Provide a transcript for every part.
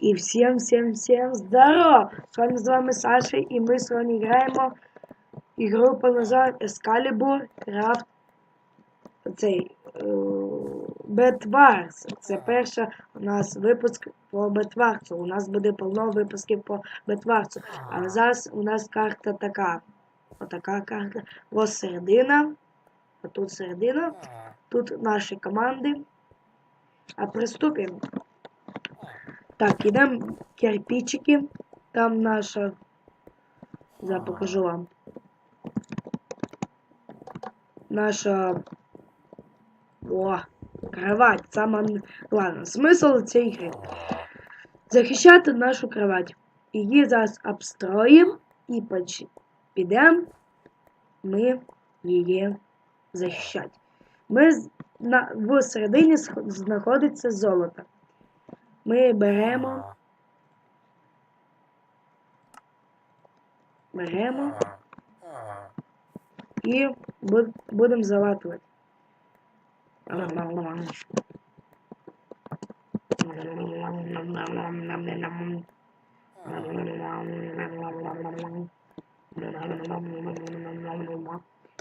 І всім, всім, всім здорово! Сьогодні з вами Саша, і ми сьогодні граємо ігру по названню Excalibur Craft цей е, Бетварс. Це перший у нас випуск по Бетварсу. У нас буде повно випусків по Бетварсу. А зараз у нас карта така. Отака карта. Ось середина. Отут середина. Тут наші команди. А приступимо. Так, ідемо кирпичики. Там наша. Я покажу вам. Наша. О, кровать. Сама... Ладно, смисл цієї гри. Захищати нашу кровать. Її зараз обстроїмо і підемо ми її захищати. Ми на, в середині знаходиться золото. Ми беремо, беремо і бу- будемо залатувати.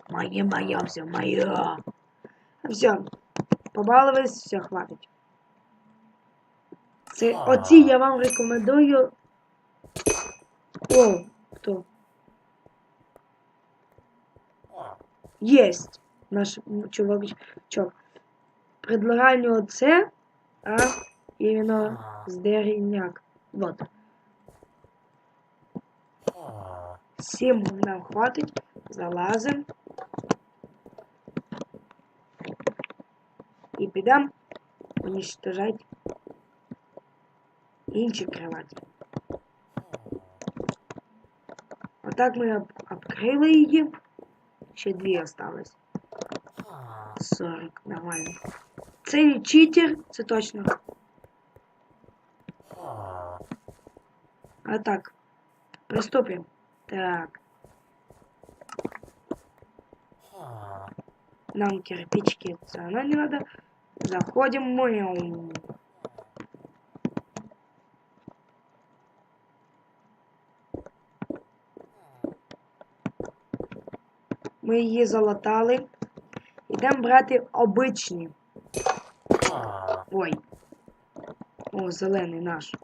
Моє, моє, все, моє. Все, побалувались, все, хватить. Це, оці я вам рекомендую. О, хто? Есть наш. Чувак. Предлагаю оце, а іменно здерівняк. Вот. Сім нам хватить. Залазим. І підемо уничтожать інші кроваті. Отак ми об- обкрили її. Ще дві осталось. 40, нормально. Це не читер, це точно. А так. Приступимо. Так. Нам кирпички все равно не надо. Заходим Ми її залатали. Ідемо брати обичні. Ой. О, зелений наш.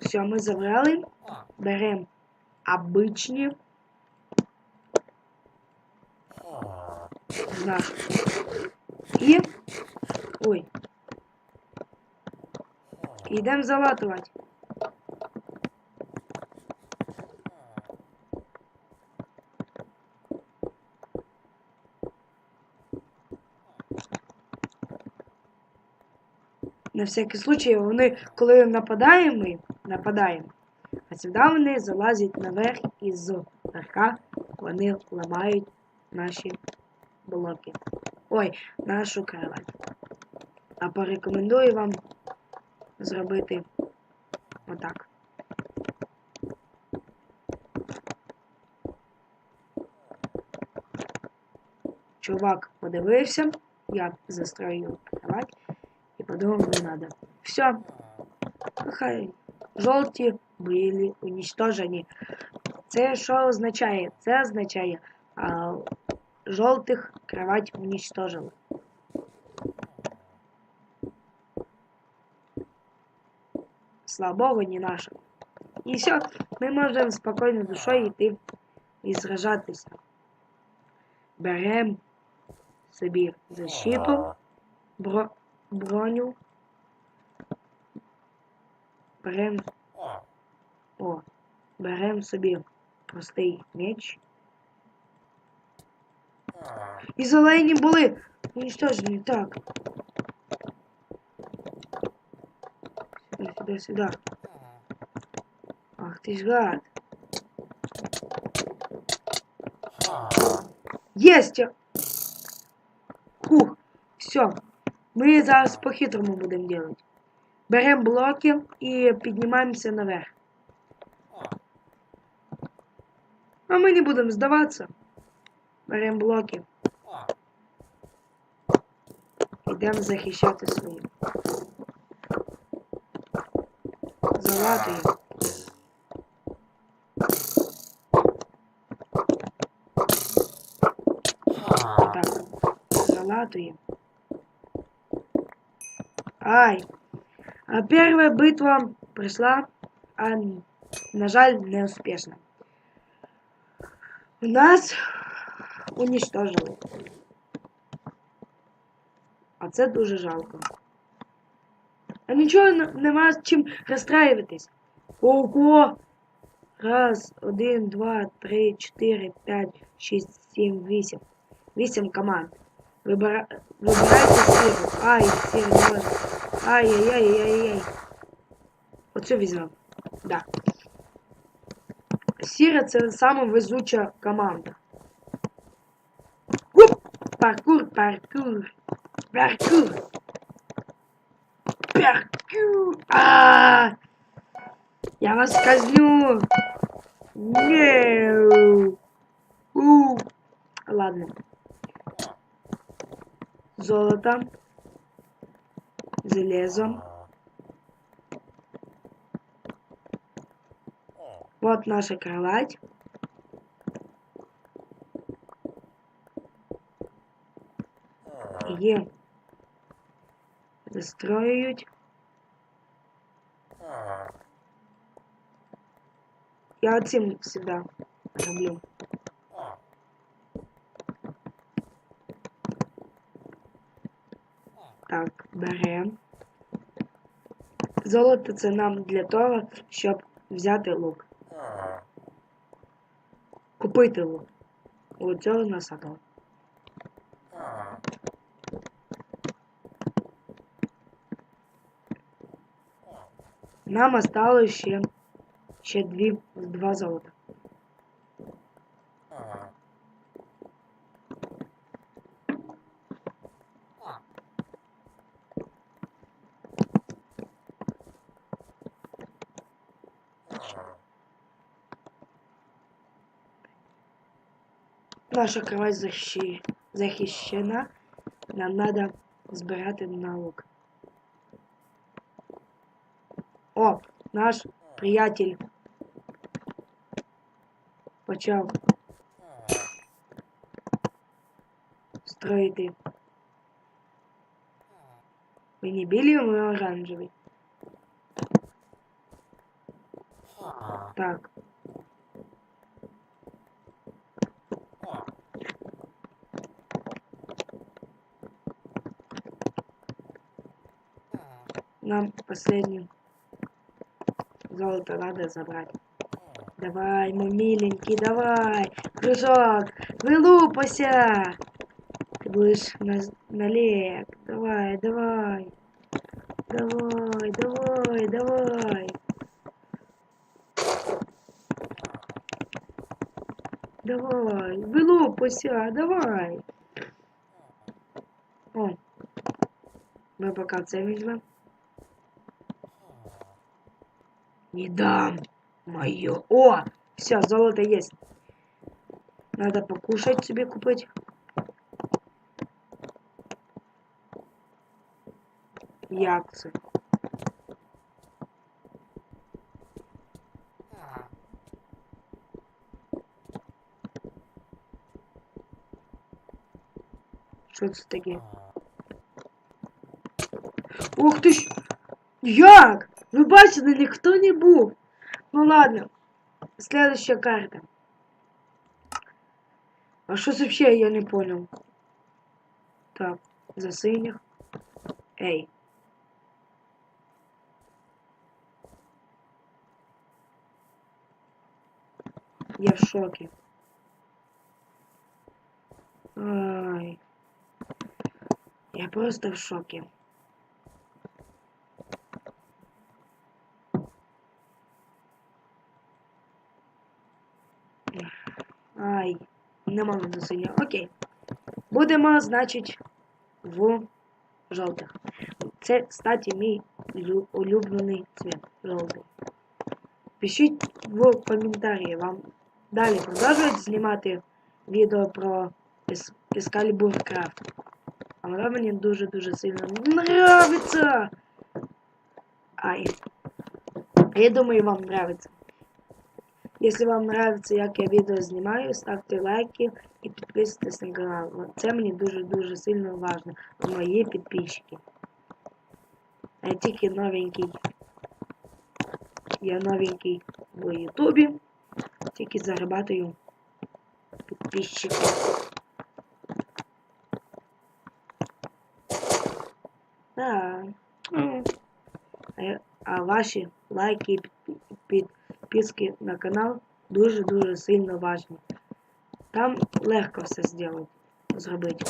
Все, ми забрали. Беремо обичні. Наш. І. Ой. Йдемо залатувати. На всякий случай, вони, коли нападаємо, ми нападаємо, а завжди вони залазять наверх і з верха вони ламають наші блоки. Ой, нашу кровать. А порекомендую вам зробити отак. Чувак подивився, я застрою кровать і подумав, не надо. Все. Хай жовті були уничтожені. Це що означає? Це означає, а, жовтих кровать уничтожили. Слава Богу, не наша. І все, ми можемо спокійно душою йти і сражатися. Беремо собі защиту, бро, броню. Беремо о, беремо собі простий меч. І зелені були уничтожені. Так. Иди сюда. Ах ты ж гад. Єсть! Фух, все. мы зараз по-хитрому будем делать. берем блоки и поднимаемся наверх. А мы не будем сдаваться Беремо блоки. идем захищати свої. Залатуємо. Так, залатуємо. Ай. А первая битва пройшла, а на жаль, неуспішно. Нас уничтожили. А це дуже жалко. А нічого не- нема з чим розстраюватись. Ого! Раз, один, два, три, чотири, п'ять, шість, сім, вісім. Вісім команд. Вибира... Вибирайте сіру. Ай, сіру не можна. Ай-яй-яй-яй-яй. Оцю візьмемо. Да. Сіра це сама везуча команда. Уп! Паркур, паркур. Паркур. Паркур. А! Я вас казню. Неу. У. Ладно. Золото. Железо. Вот наша кровать. Є. Застроюють. Я оцим всегда роблю. Так, беремо. Золото це нам для того, щоб взяти лук. Купити лук. У цього насадок. Нам осталось ще, ще дві, два золота. Наша кровать защи... захищена. Нам надо збирати на лук. О, наш приятель почав строїти. Ви не білі, ми оранжевий. Так. Нам последнюю золото надо забрать. Давай, мой миленький, давай. Кружок, вылупайся. Ты будешь на, налег. Давай, давай. Давай, давай, давай. Давай, вылупайся, давай. О, мы пока це візьмемо. Не дам. Мое. О, все, золото есть. Надо покушать себе купить. Як це? Що це таке? Ух ти ж! Як? Ви бачили, не був. Ну ладно. Следующая карта. А что вообще я не понял? Так, за синих. Эй. Я в шоке. Ай. Я просто в шоке. Ай, нема мене синя. Окей. Будемо, значить, в жовтих. Це, кстати, мій улюблений цвет. Жовтий. Пишіть в коментарі вам далі продовжують знімати відео про Excalibur Craft. А вона мені дуже-дуже сильно нравиться. Ай. Я думаю, вам нравится. Если вам нравится, як я відео знімаю, ставте лайки і підписуйтесь на канал. От Це мені дуже-дуже сильно важно. Мої підписчики. А я тільки новенький. Я новенький в Ютубі. Тільки зарабатую підписчиків. Да. Ну, А, я- а ваші лайки і підпи- Підписки на канал дуже-дуже сильно важні. Там легко все зробити. Зробити.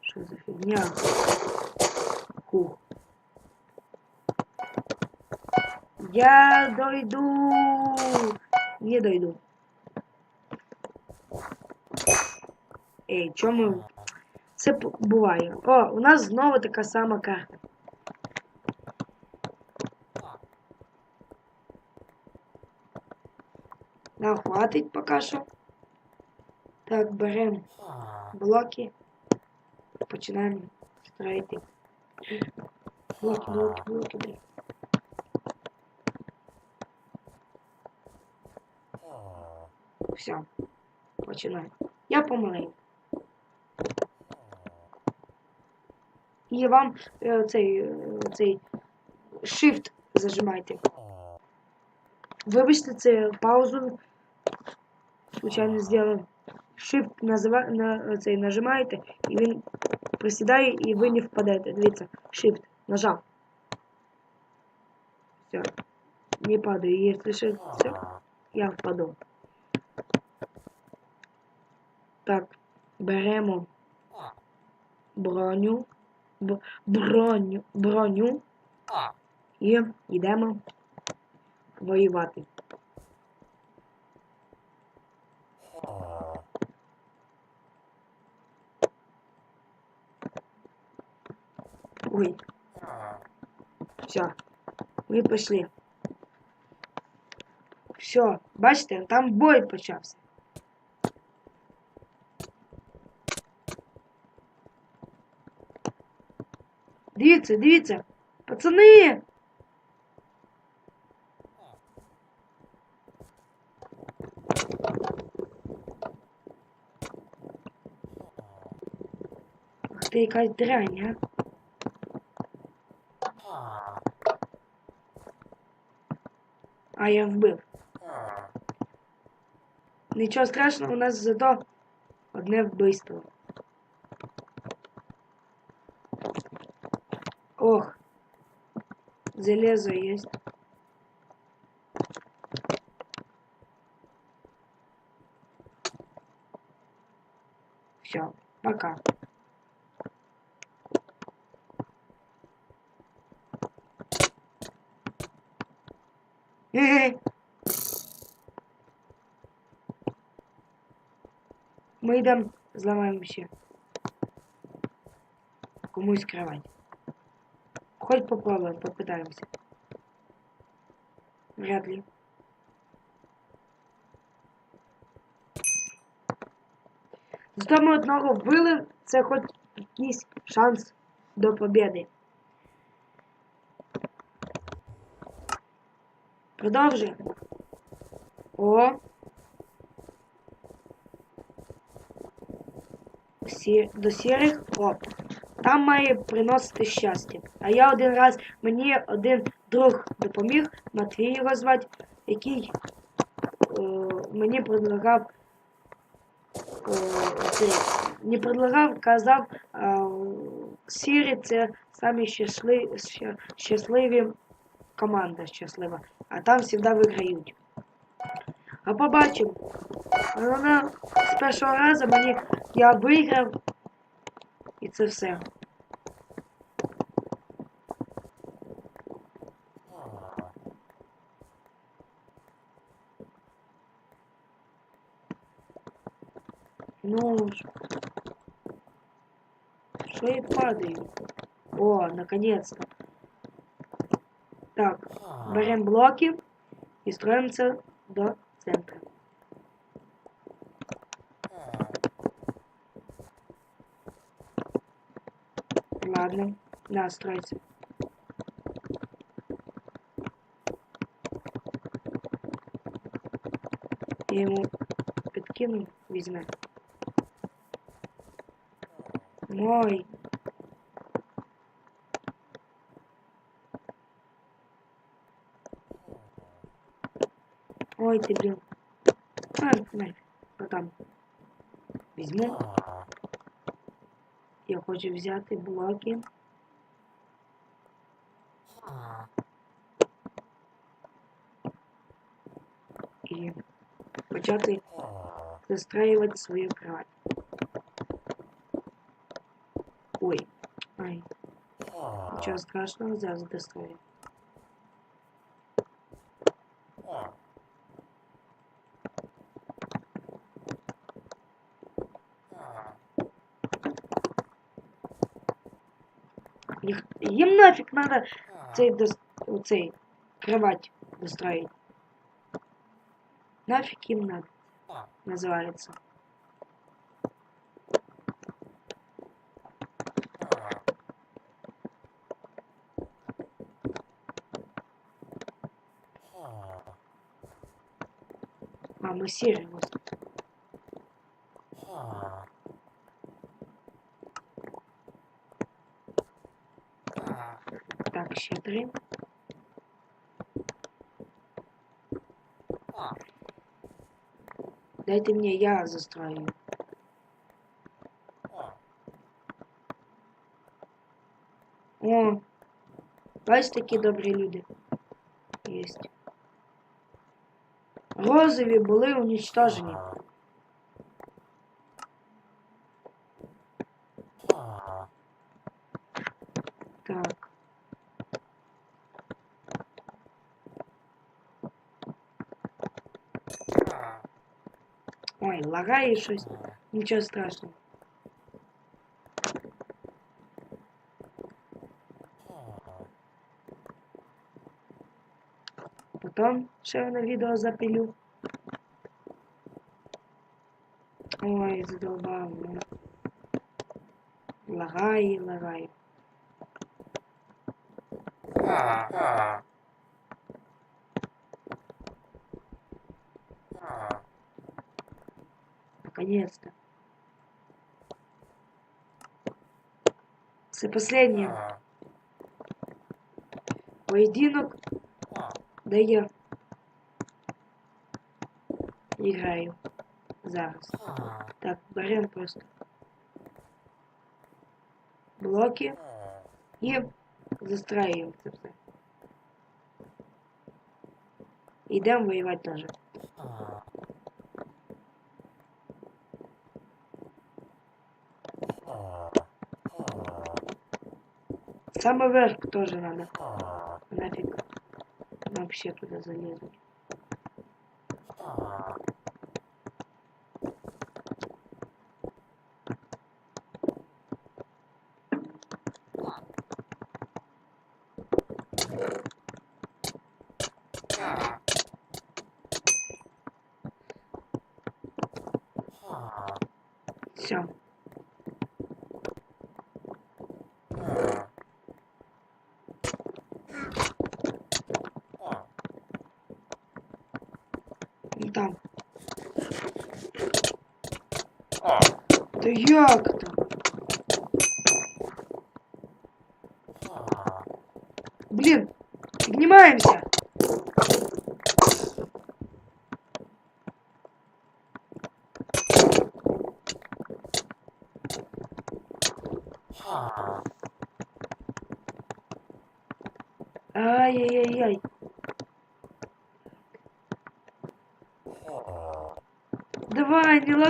Що за фігня? Хух. Я дойду. Не дойду. Ей, чому? Це буває. О, у нас знову така сама карта. Нам хватить поки що. Так, беремо блоки. Починаємо строїти. Блоки, блоки, блоки, блоки. Все. Починаємо. Я помаленьку. І вам е, цей, е, цей shift зажимайте. Вибачте, це паузу. Случайно зробив. Shift назива, на, цей, нажимаєте, і він присідає, і ви не впадете. Дивіться, Shift нажав. Все. Не падаю. Якщо ще все, я впаду. Так, беремо броню, броню, броню і йдемо воювати. Ой, все, ми пішли. Все, бачите, там бой почався. Дивіться, дивіться, пацани! Ух ти, якась дрянь, а? А я вбив. Нічого страшного, у нас зато одне вбивство. Ох, железо есть. Все, пока. Ми йдемо, зламаємо ще. Комусь кровать. Хоть попробуем, попытаемся. Вряд ли. Зато ми одного вбили, це хоч якийсь шанс до победи. Продовжуємо. О. Сі... До сірих. О. Там має приносити щастя. А я один раз, мені один друг допоміг, Матвій його звати, який е, мені предлагав е, цей, не предлагав, казав, е, сірі це самі щасливі, ща- щасливі команда щаслива, а там завжди виграють. А побачимо. Вона з першого разу мені я виграв. І це все. Ну. Что я падаю? О, наконец-то. Так, берем блоки и строимся до Ладно, настройся. Я ему підкину, візьме. Мой. Ой, ти, блін. А, нафіг. Потом. Візьму. Я хочу взяти блоки. Почати застраивать свою кровать. Ой. Ай. Ничего страшного, зараз дострою. Їх, їм нафиг надо цей, дос, цей кровать достроить. Нафиг им надо, называется. А, мы сіжимо. Так, ще три. Дайте мне, я застрою. О, бачиш такі добрі люди. Єсть. Розові були уничтожені. Ой, лагає щось. Нічого страшного. Потім ще на відео запилю. Ой, задолбав. ну. Лагає, лагає. Наконец-то. Це последнє. Поєдинок, де я граю зараз. Так, беремо просто блоки і застраюємо це все. Йдемо воювати теж. Самый верх тоже надо. Нафиг. Вообще туда залезуть. Все. Ну там. Да як там? Блин, поднимаемся.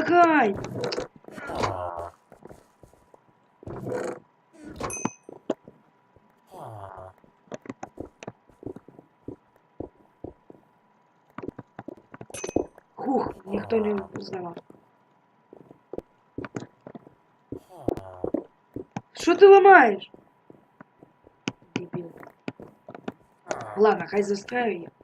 Лагай. Хух, никто не узнавал. Что ты ломаешь? Дебил. Ладно, хай застраю я.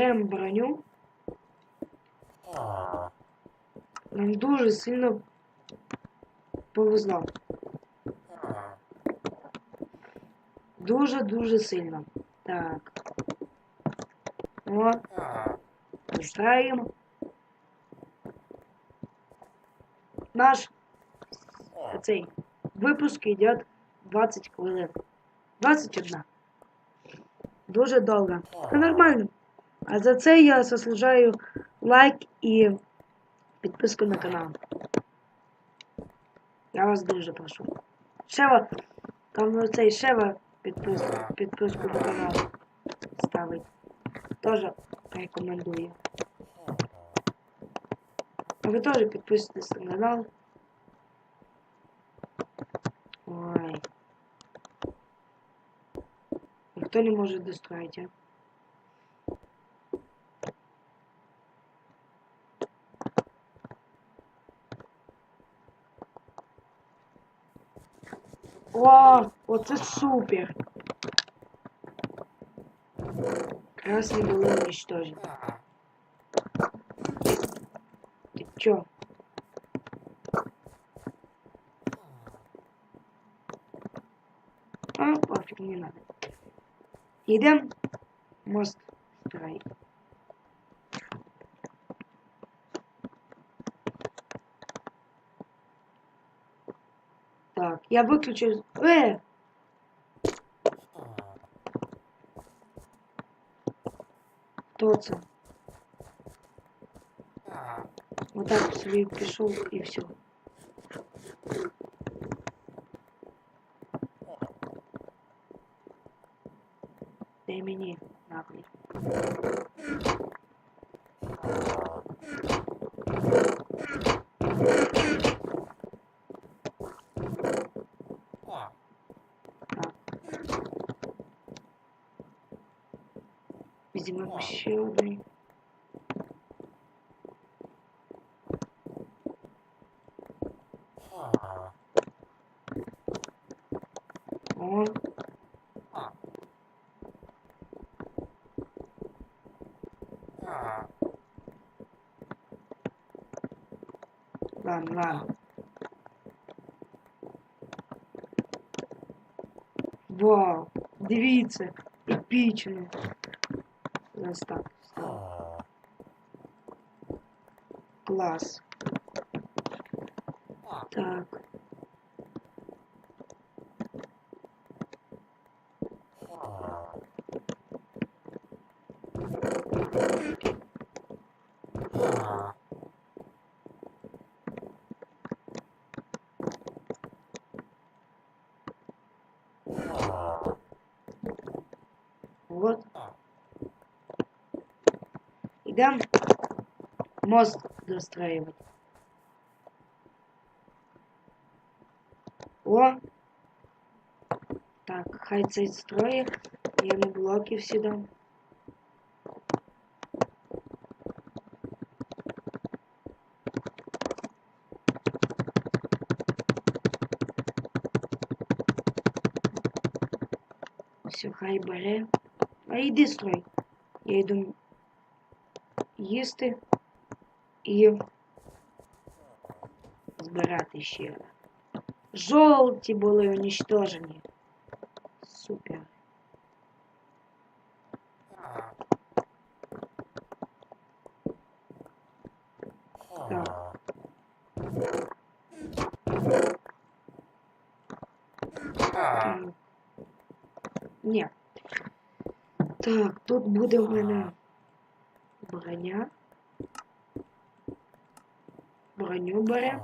Беремо броню. Нам дуже сильно повезло. Дуже-дуже сильно. Так. О, Устраиваем. Наш цей випуск йде 20 хвилин. 21. Дуже довго. Це нормально. А за це я заслужаю лайк і підписку на канал. Я вас дуже прошу. Шева, там цей Шева підписку, підписку на канал ставить. Тоже рекомендую. А ви теж підписуйтесь на канал. Ой. Ніхто не може достроить, а? О, оце супер. Красный был уничтожен. Ты чё? А, пофиг, не надо. Идем мост строить. Так, я выключу... Э! Хто це? Вот так собі пішов і все. Дай мені Візьмемо ще один. О. Ладно, ладно. Вау, дивіться, епічно. Ось так. стало. Клас. Так. Вот. Идем мост достраивать. О! Так, хай цей строє. Я на блоки всі дам. Все, хай бере. А йди строй. Я йду їсти і збирати ще. Жовті були уничтожені. Супер. Так. Так. Ні. Так, тут буде в мене броня. Броню бере.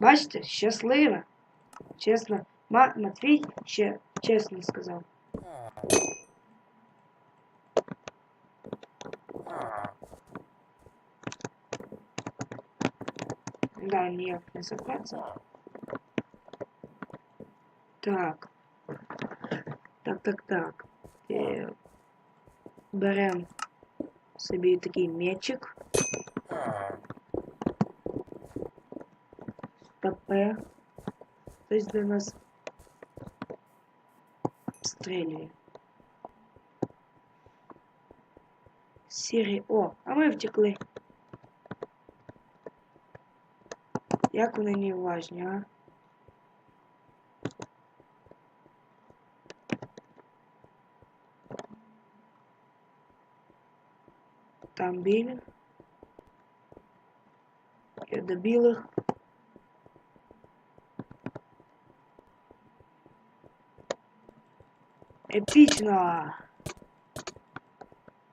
Бачите, щаслива. Чесно. Ма Матвій ще чесно сказав. Да, ніяк не забраться. Так. Так, так, так. Е, беремо собі такий м'ячик. ТП. Хтось для нас стрілює. Сірі. О, а ми втекли. Як вони не уважні, а? Там білі. Я до білих. Эпично.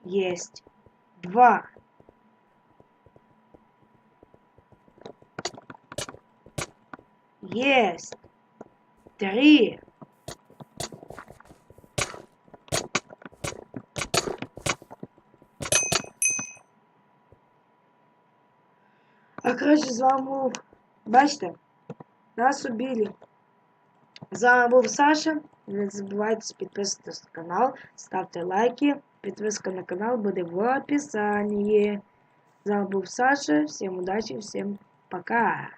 Есть. Два. Есть. Три. А коротше, з вами був. Бачите? Нас убили. З вами був Саша. Не забувайте підписуватися на канал, ставте лайки. Підписка на канал буде в описании. З вами був Саша. Всім удачі, всім пока.